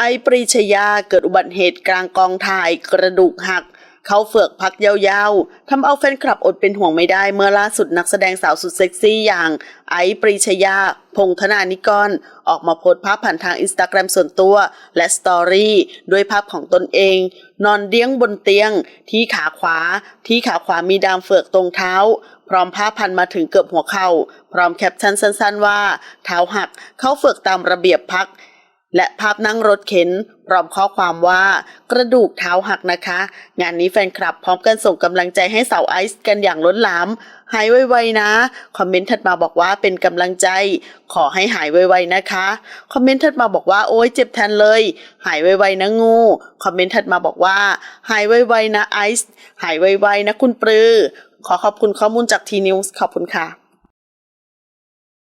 ไอปรีชยาเกิดอุบัติเหตุกลางกองถ่ายกระดูกหัก เขาเฟือกพักยาวๆทำเอาแฟนคลับอดเป็นห่วงไม่ได้เมื่อล่าสุดนักแสดงสาวสุดเซ็กซี่อย่าง ไอปรีชยา พงธนานิกร ออกมาโพสต์ภาพผ่านทางอินสตาแกรมส่วนตัว และสตอรี่ด้วยภาพของตนเอง นอนเดี้ยงบนเตียง ที่ขาขวา ที่ขาขวามีดามเฟือกตรงเท้า พร้อมผ้าพันมาถึงเกือบหัวเข่าพร้อมแคปชั่นสั้น ๆ ว่า เท้าหัก เขาเฟือกตามระเบียบพัก และภาพนั่งรถเข็นพร้อมข้อความว่ากระดูกเท้าหักนะคะ งานนี้แฟนคลับพร้อมกันส่งกำลังใจให้สาวไอซ์กันอย่างล้นหลามหายไวๆนะ คอมเมนต์ถัดมาบอกว่าเป็นกำลังใจ ขอให้หายไวๆนะคะ คอมเมนต์ถัดมาบอกว่าโอ้ยเจ็บแทนเลย หายไวๆนะงู คอมเมนต์ถัดมาบอกว่า หายไวๆนะไอซ์หายไวๆนะคุณปรือ ขอขอบคุณข้อมูลจากทีนิวส์ขอบคุณค่ะ